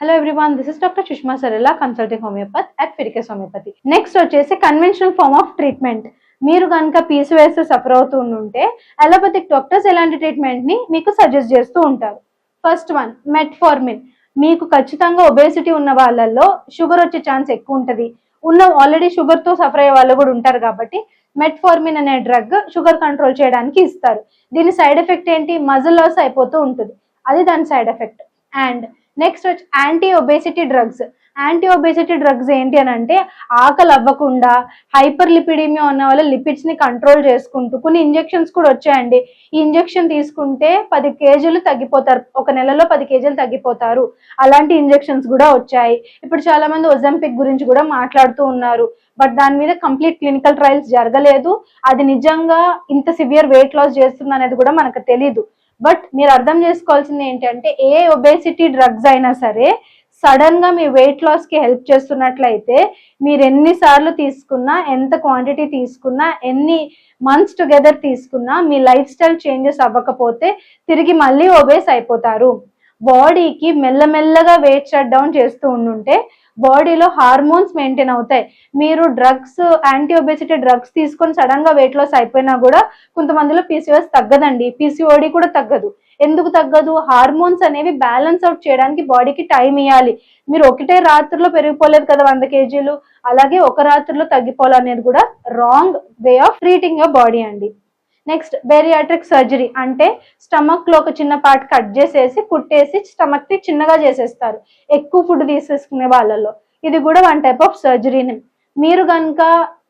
Hello everyone this is doctor Sushma Sarela consulting homeopath at Fiticus homeopathy next వచ్చేసి conventional form of treatment మీరు కనుక PCOS suffer అవుతూ ఉంటే allopathic doctors ఎలాంటి ట్రీట్మెంట్ని మీకు సజెస్ట్ చేస్తూ ఉంటారు? ఫస్ట్ వన్ మెట్ఫార్మిన్ మీకు ఖచ్చితంగా ఒబేసిటీ ఉన్న వాళ్ళల్లో షుగర్ వచ్చే ఛాన్స్ ఎక్కువ ఉంటుంది. ఉన్న ఆల్రెడీ షుగర్తో సఫర్ అయ్యే వాళ్ళు కూడా ఉంటారు కాబట్టి మెట్ఫార్మిన్ అనే డ్రగ్ షుగర్ కంట్రోల్ చేయడానికి ఇస్తారు. దీని సైడ్ ఎఫెక్ట్ ఏంటి? మజిల్ లాస్ అయిపోతూ ఉంటుంది. అది దాని సైడ్ ఎఫెక్ట్ అండ్ నెక్స్ట్ వచ్చి anti obesity drugs anti obesity drugs ఏంటి అని అంటే ఆకలి అవ్వకుండా హైపర్ లిపిడీమియా ఉన్న వాళ్ళ లిపిడ్స్ని కంట్రోల్ చేసుకుంటూ కొన్ని ఇంజెక్షన్స్ కూడా వచ్చాయండి. ఈ ఇంజెక్షన్ తీసుకుంటే పది కేజీలు తగ్గిపోతారు ఒక నెలలో పది కేజీలు తగ్గిపోతారు. అలాంటి ఇంజెక్షన్స్ కూడా వచ్చాయి. ఇప్పుడు చాలా మంది ఒజంపిక్ గురించి కూడా మాట్లాడుతూ ఉన్నారు. బట్ దాని మీద కంప్లీట్ క్లినికల్ ట్రయల్స్ జరగలేదు. అది నిజంగా ఇంత సివియర్ వెయిట్ లాస్ చేస్తుంది అనేది కూడా మనకు తెలీదు. బట్ మీరు అర్థం చేసుకోవాల్సింది ఏంటంటే ఏ ఒబేసిటీ డ్రగ్స్ అయినా సరే సడన్గా మీ వెయిట్ లాస్కి హెల్ప్ చేస్తున్నట్లయితే మీరు ఎన్నిసార్లు తీసుకున్నా ఎంత క్వాంటిటీ తీసుకున్నా ఎన్ని మంత్స్ టుగెదర్ తీసుకున్నా మీ లైఫ్ స్టైల్ చేంజెస్ అవ్వకపోతే తిరిగి మళ్ళీ ఒబేస్ అయిపోతారు. బాడీకి మెల్లమెల్లగా వెయిట్ షట్ డౌన్ చేస్తూ ఉండుంటే బాడీలో హార్మోన్స్ మెయింటైన్ అవుతాయి. మీరు డ్రగ్స్ యాంటీ ఒబేసిటీ డ్రగ్స్ తీసుకొని సడన్గా వెయిట్ లాస్ అయిపోయినా కూడా కొంతమందిలో పీసీఓఎస్ తగ్గదండి. పీసీఓడి కూడా తగ్గదు. ఎందుకు తగ్గదు? హార్మోన్స్ అనేవి బ్యాలెన్స్ అవుట్ చేయడానికి బాడీకి టైం ఇవ్వాలి మీరు ఒకటే రాత్రిలో పెరిగిపోలేదు కదా వంద కేజీలు? అలాగే ఒక రాత్రిలో తగ్గిపోవాలనేది కూడా wrong way of treating your body అండి. నెక్స్ట్ బేరియాట్రిక్ సర్జరీ అంటే స్టమక్లో ఒక చిన్న పార్ట్ కట్ చేసేసి కుట్టేసి స్టమక్ని చిన్నగా చేసేస్తారు. ఎక్కువ ఫుడ్ తీసేసుకునే వాళ్ళలో. ఇది కూడా వన్ టైప్ ఆఫ్ సర్జరీని మీరు కనుక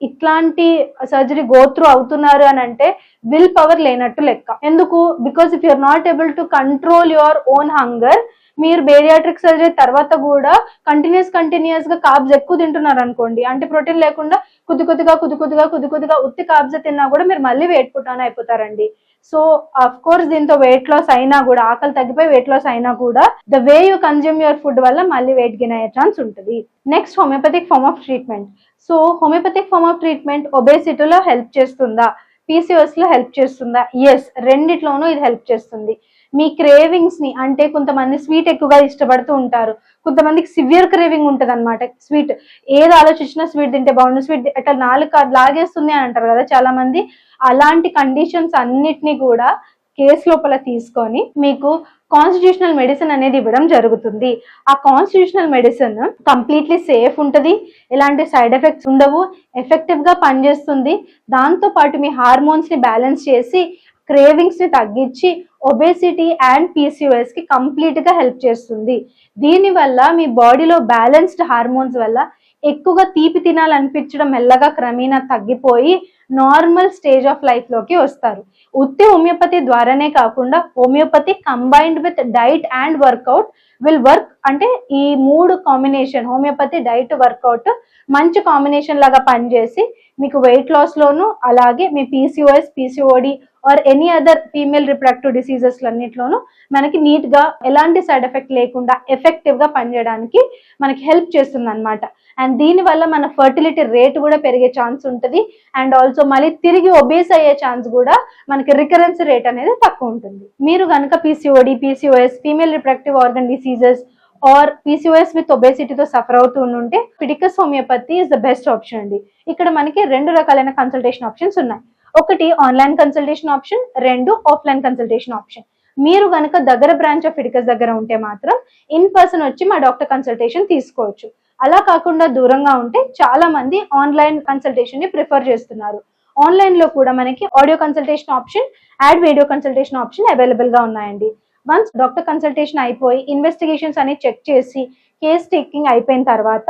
ఇట్లాంటి సర్జరీ గోత్రూ అవుతున్నారు అని అంటే విల్ పవర్ లేనట్టు లెక్క. ఎందుకు? Because if you're not able to control your own hunger మీరు బేరియాట్రిక్ సర్జరీ తర్వాత కూడా కంటిన్యూస్ కంటిన్యూస్గా కార్బ్స్ ఎక్కువ తింటున్నారు అనుకోండి అంటే ప్రోటీన్ లేకుండా కొద్ది కొద్దిగా కొద్ది కొద్దిగా కొద్ది కొద్దిగా ఉత్తి కాబ్స్ తిన్నా కూడా మీరు మళ్ళీ వెయిట్ పుట్టాన అయిపోతారండి. సో అఫ్ కోర్స్ దీంతో వెయిట్ లాస్ అయినా కూడా ఆకలి తగ్గిపోయి వెయిట్ లాస్ అయినా కూడా the way you consume your food వల్ల మళ్ళీ వెయిట్ గెయిన్ అయ్యే ఛాన్స్ ఉంటుంది. Next homeopathic form of treatment so homeopathic form of treatment ఒబేసిటీలో help చేస్తుందా? పీసీఓఎస్లో హెల్ప్ చేస్తుందా? ఎస్ రెండిట్లోనూ ఇది హెల్ప్ చేస్తుంది. మీ క్రేవింగ్స్ని అంటే కొంతమంది స్వీట్ ఎక్కువగా ఇష్టపడుతూ ఉంటారు. కొంతమందికి సివియర్ క్రేవింగ్ ఉంటుంది అనమాట స్వీట్ ఏది ఆలోచించినా స్వీట్ తింటే బాగుండు. స్వీట్ అట్లా నాలుగు లాగేస్తుంది అని అంటారు కదా చాలా మంది అలాంటి కండిషన్స్ అన్నిటినీ కూడా కేసు లోపల తీసుకొని మీకు కాన్స్టిట్యూషనల్ మెడిసిన్ అనేది ఇవ్వడం జరుగుతుంది. ఆ కాన్స్టిట్యూషనల్ మెడిసిన్ కంప్లీట్లీ సేఫ్ ఉంటుంది. ఎలాంటి సైడ్ ఎఫెక్ట్స్ ఉండవు. ఎఫెక్టివ్గా పనిచేస్తుంది. దాంతో పాటు మీ హార్మోన్స్ని బ్యాలెన్స్ చేసి క్రేవింగ్స్ని తగ్గించి ఒబేసిటీ అండ్ పీసీఓఎస్కి కంప్లీట్గా హెల్ప్ చేస్తుంది. దీని వల్ల మీ బాడీలో బ్యాలెన్స్డ్ హార్మోన్స్ వల్ల ఎక్కువగా తీపి తినాలనిపించడం మెల్లగా క్రమేణా తగ్గిపోయి నార్మల్ స్టేజ్ ఆఫ్ లైఫ్లోకి వస్తారు. ఉత్తి హోమియోపతి ద్వారానే కాకుండా homeopathy combined with diet and workout will work అంటే ఈ మూడు కాంబినేషన్ హోమియోపతి డైట్ వర్కౌట్ మంచి కాంబినేషన్ లాగా పనిచేసి మీకు వెయిట్ లాస్ లోను అలాగే మీ PCOS PCOD or any other female reproductive diseases అన్నిట్లోనూ మనకి నీట్గా ఎలాంటి సైడ్ ఎఫెక్ట్ లేకుండా ఎఫెక్టివ్గా పనిచేయడానికి మనకి హెల్ప్ చేస్తుంది అనమాట అండ్ దీని వల్ల మన ఫర్టిలిటీ రేట్ కూడా పెరిగే ఛాన్స్ ఉంటుంది. అండ్ ఆల్సో మళ్ళీ తిరిగి ఒబేస్ అయ్యే ఛాన్స్ కూడా మనకి రికరెన్స్ రేట్ అనేది తక్కువ ఉంటుంది. మీరు కనుక PCOD PCOS female reproductive organ diseases or PCOS with ఒబేసిటీతో suffer అవుతూ ఉంటే Fiticus homeopathy is the best option అండి. ఇక్కడ మనకి రెండు రకాలైన కన్సల్టేషన్ ఆప్షన్స్ ఉన్నాయి. ఒకటి ఆన్లైన్ కన్సల్టేషన్ ఆప్షన్ రెండు ఆఫ్లైన్ కన్సల్టేషన్ ఆప్షన్ మీరు కనుక దగ్గర బ్రాంచ్ ఆఫ్ ఫిడికస్ దగ్గర ఉంటే మాత్రం ఇన్ పర్సన్ వచ్చి మా డాక్టర్ కన్సల్టేషన్ తీసుకోవచ్చు. అలా కాకుండా దూరంగా ఉంటే చాలా మంది ఆన్లైన్ కన్సల్టేషన్ని ప్రిఫర్ చేస్తున్నారు. ఆన్లైన్లో కూడా మనకి audio consultation option and video consultation option అవైలబుల్గా ఉన్నాయండి. వన్స్ డాక్టర్ కన్సల్టేషన్ అయిపోయి ఇన్వెస్టిగేషన్స్ అని చెక్ చేసి కేస్ టేకింగ్ అయిపోయిన తర్వాత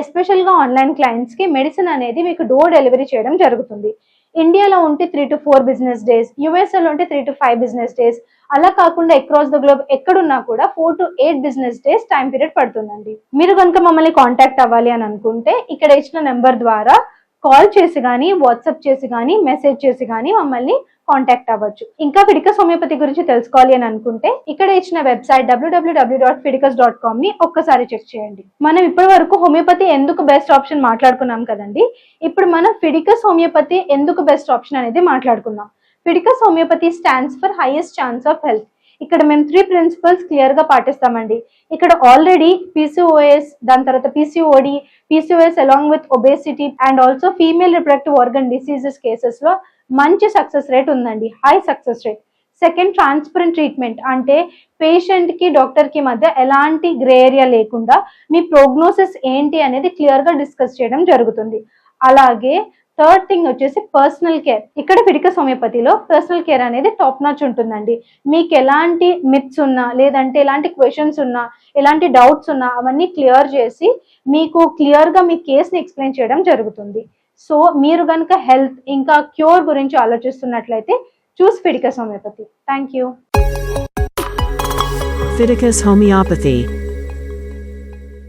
ఎస్పెషల్గా ఆన్లైన్ క్లయింట్స్కి మెడిసిన్ అనేది మీకు డోర్ డెలివరీ చేయడం జరుగుతుంది. ఇండియాలో ఉంటే three to four business days యుఎస్ఏలో ఉంటే three to five business days అలా కాకుండా అక్రాస్ ద గ్లోబ్ ఎక్కడున్నా కూడా four to eight business days time period పడుతుందండి. మీరు కనుక మమ్మల్ని కాంటాక్ట్ అవ్వాలి అని అనుకుంటే ఇక్కడ ఇచ్చిన నెంబర్ ద్వారా కాల్ చేసి కానీ వాట్సాప్ చేసి కానీ మెసేజ్ చేసి కానీ మమ్మల్ని కాంటాక్ట్ అవ్వచ్చు. ఇంకా ఫిడికస్ హోమియోపతి గురించి తెలుసుకోవాలి అని అనుకుంటే ఇక్కడ ఇచ్చిన website W W W dot Fiticus dot కామ్ని ఒక్కసారి చెక్ చేయండి. మనం ఇప్పటి వరకు హోమియోపతి ఎందుకు బెస్ట్ ఆప్షన్ మాట్లాడుకున్నాం కదండి? ఇప్పుడు మనం ఫిడికస్ హోమియోపతి ఎందుకు బెస్ట్ ఆప్షన్ అనేది మాట్లాడుకుందాం. Fiticus homeopathy stands for highest chance of health. ఇక్కడ మేము త్రీ ప్రిన్సిపల్స్ క్లియర్గా పాటిస్తామండి. ఇక్కడ ఆల్రెడీ పీసీఓఎస్ దాని తర్వాత PCOD PCOS along with obesity and also female reproductive organ diseases కేసెస్లో మంచి సక్సెస్ రేట్ ఉందండి. High success rate second transparent treatment అంటే పేషెంట్కి డాక్టర్కి మధ్య ఎలాంటి గ్రే ఏరియా లేకుండా మీ ప్రోగ్నోసిస్ ఏంటి అనేది క్లియర్గా డిస్కస్ చేయడం జరుగుతుంది. అలాగే థర్డ్ థింగ్ వచ్చేసి పర్సనల్ కేర్. ఇక్కడ ఫిడికస్ హోమియోపతిలో పర్సనల్ కేర్ అనేది టాప్ నాచ్ ఉంటుందండి. మీకు ఎలాంటి మిత్స్ ఉన్నా లేదంటే ఎలాంటి క్వశ్చన్స్ ఉన్నా ఎలాంటి డౌట్స్ ఉన్నా అవన్నీ క్లియర్ చేసి మీకు క్లియర్గా మీ కేసుని ఎక్స్ప్లెయిన్ చేయడం జరుగుతుంది. సో మీరు కనుక హెల్త్ ఇంకా క్యూర్ గురించి ఆలోచిస్తున్నట్లయితే choose Fiticus homeopathy thank you. Fiticus Homeopathy